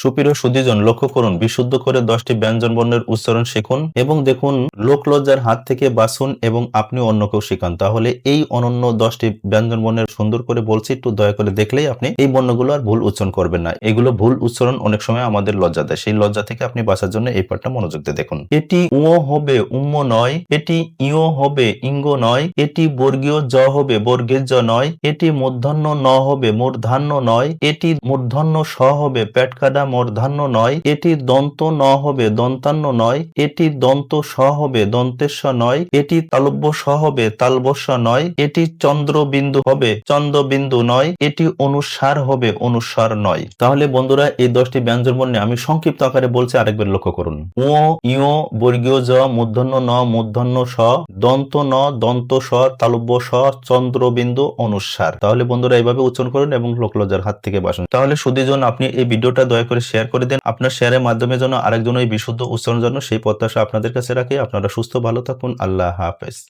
সুপ্রিয় সুদীজন, লক্ষ্য করুন, বিশুদ্ধ করে দশটি ব্যঞ্জন বর্ণের উচ্চারণ শিখুন এবং দেখুন লোকলজ্জার হাত থেকে বাঁচুন এবং আপনি অন্যকেও শিখান। তাহলে এই অনন্য দশটি ব্যঞ্জন বর্ণের সুন্দর করে বলছি, একটু দয়া করে দেখলেই আপনি এই বর্ণগুলো আর ভুল উচ্চারণ করবেন না। এগুলো ভুল উচ্চারণ অনেক সময় আমাদের লজ্জা দেয়। সেই লজ্জা থেকে আপনি বাঁচার জন্য এই পাঠটা মনোযোগ দিয়ে দেখুন। এটি উঁ হবে উম্ম নয়, এটি ইও হবে ইঙ্গ নয়, এটি বর্গীয় জ হবে বর্গের জ নয়, এটি মূর্ধন্য ন হবে মূর্ধান্য নয়, এটি মূর্ধন্য স হবে পেটকাদা মূর্ধান্য নয়, এটি দন্ত ন হবে, দন্তান্ন নয়, এটি দন্ত স হবে, দন্তেশ্ব নয়, এটি তালব্য স হবে তালবস্য নয়, এটি চন্দ্রবিন্দু হবে, চন্দ্রবিন্দু নয়, এটি অনুসার হবে, অনুসার নয়। তাহলে বন্ধুরা, এই দশটি ব্যঞ্জন বর্ণে আমি সংক্ষিপ্ত আকারে বলছি, আরেকবার লক্ষ্য করুন। ও ইও বর্গীয় জ, মূর্ধন্য ন, মূর্ধন্য স, দন্ত ন, দন্ত স, তালব্য স, চন্দ্রবিন্দু, অনুসার। তাহলে বন্ধুরা, এইভাবে উচ্চারণ করুন এবং লোকলজ্জার হাত থেকে বাসুন তাহলে সুদীজন আপনি এই ভিডিওটা দয়া করে শেয়ার করে দেন। আপনার শেয়ারের মাধ্যমে যেন আরেকজন ওই বিশুদ্ধ উচ্চারণের জন্য সেই প্রত্যাশা আপনাদের কাছে রাখি। আপনারা সুস্থ, ভালো থাকুন। আল্লাহ হাফেজ।